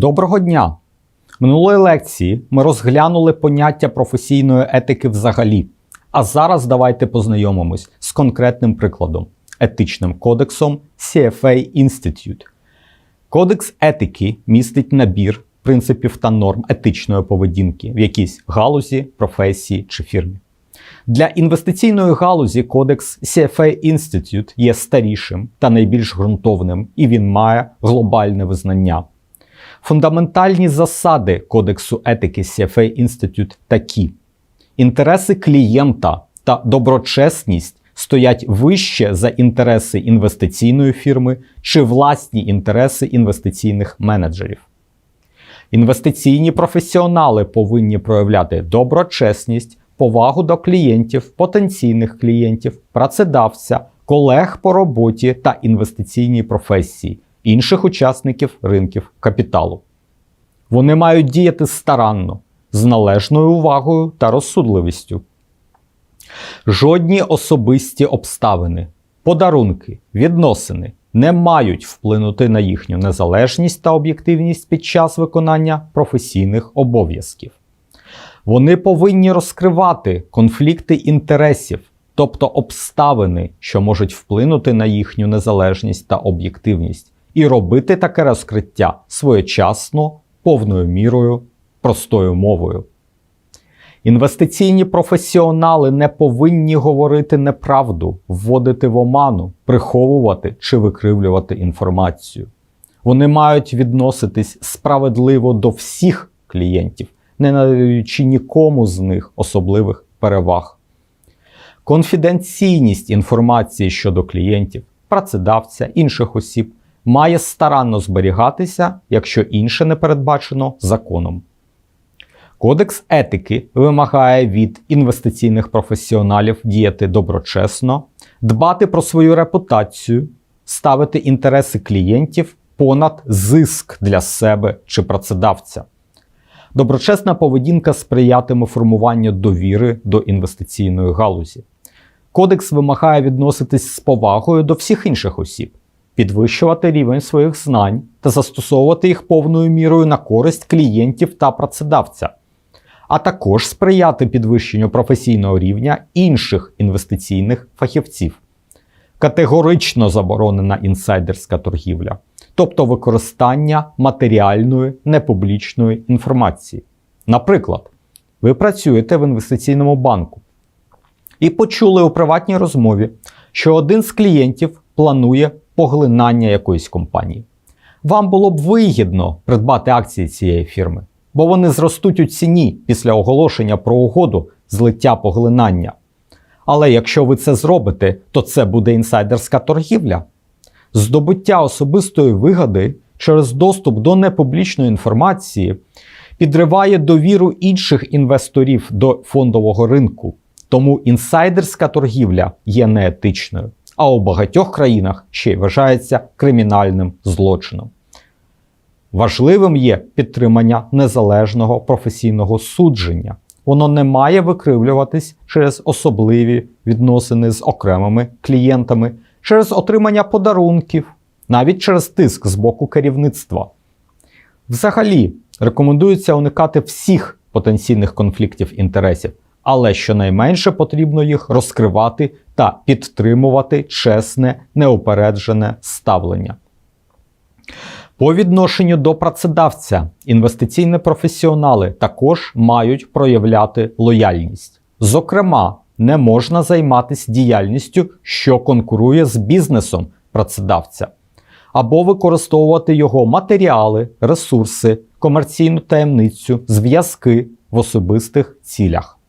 Доброго дня! Минулої лекції ми розглянули поняття професійної етики взагалі. А зараз давайте познайомимось з конкретним прикладом етичним кодексом CFA Institute. Кодекс етики містить набір принципів та норм етичної поведінки в якійсь галузі, професії чи фірмі. Для інвестиційної галузі кодекс CFA Institute є старішим та найбільш ґрунтовним, і він має глобальне визнання. Фундаментальні засади Кодексу етики CFA Institute такі: інтереси клієнта та доброчесність стоять вище за інтереси інвестиційної фірми чи власні інтереси інвестиційних менеджерів. Інвестиційні професіонали повинні проявляти доброчесність, повагу до клієнтів, потенційних клієнтів, працедавця, колег по роботі та інвестиційній професії, інших учасників ринків капіталу. Вони мають діяти старанно, з належною увагою та розсудливістю. Жодні особисті обставини, подарунки, відносини не мають вплинути на їхню незалежність та об'єктивність під час виконання професійних обов'язків. Вони повинні розкривати конфлікти інтересів, тобто обставини, що можуть вплинути на їхню незалежність та об'єктивність, і робити таке розкриття своєчасно, повною мірою, простою мовою. Інвестиційні професіонали не повинні говорити неправду, вводити в оману, приховувати чи викривлювати інформацію. Вони мають відноситись справедливо до всіх клієнтів, не надаючи нікому з них особливих переваг. Конфіденційність інформації щодо клієнтів, працедавця, інших осіб має старанно зберігатися, якщо інше не передбачено законом. Кодекс етики вимагає від інвестиційних професіоналів діяти доброчесно, дбати про свою репутацію, ставити інтереси клієнтів понад зиск для себе чи працедавця. Доброчесна поведінка сприятиме формуванню довіри до інвестиційної галузі. Кодекс вимагає відноситись з повагою до всіх інших осіб, підвищувати рівень своїх знань та застосовувати їх повною мірою на користь клієнтів та працедавця, а також сприяти підвищенню професійного рівня інших інвестиційних фахівців. Категорично заборонена інсайдерська торгівля, тобто використання матеріальної непублічної інформації. Наприклад, ви працюєте в інвестиційному банку і почули у приватній розмові, що один з клієнтів планує поглинання якоїсь компанії. Вам було б вигідно придбати акції цієї фірми, бо вони зростуть у ціні після оголошення про угоду злиття поглинання. Але якщо ви це зробите, то це буде інсайдерська торгівля. Здобуття особистої вигоди через доступ до непублічної інформації підриває довіру інших інвесторів до фондового ринку. Тому інсайдерська торгівля є неетичною, а у багатьох країнах ще й вважається кримінальним злочином. Важливим є підтримання незалежного професійного судження. Воно не має викривлюватись через особливі відносини з окремими клієнтами, через отримання подарунків, навіть через тиск з боку керівництва. Взагалі, рекомендується уникати всіх потенційних конфліктів інтересів, але щонайменше потрібно їх розкривати та підтримувати чесне, неупереджене ставлення. По відношенню до працедавця інвестиційні професіонали також мають проявляти лояльність. Зокрема, не можна займатися діяльністю, що конкурує з бізнесом працедавця, або використовувати його матеріали, ресурси, комерційну таємницю, зв'язки в особистих цілях.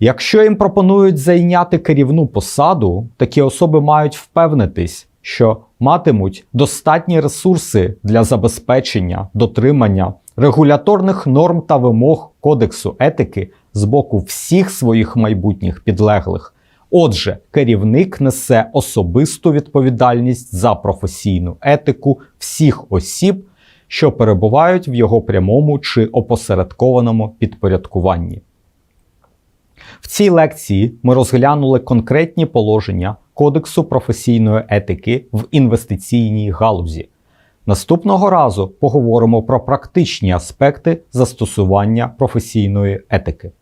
Якщо їм пропонують зайняти керівну посаду, такі особи мають впевнитись, що матимуть достатні ресурси для забезпечення, дотримання регуляторних норм та вимог Кодексу етики з боку всіх своїх майбутніх підлеглих. Отже, керівник несе особисту відповідальність за професійну етику всіх осіб, що перебувають в його прямому чи опосередкованому підпорядкуванні. В цій лекції ми розглянули конкретні положення Кодексу професійної етики в інвестиційній галузі. Наступного разу поговоримо про практичні аспекти застосування професійної етики.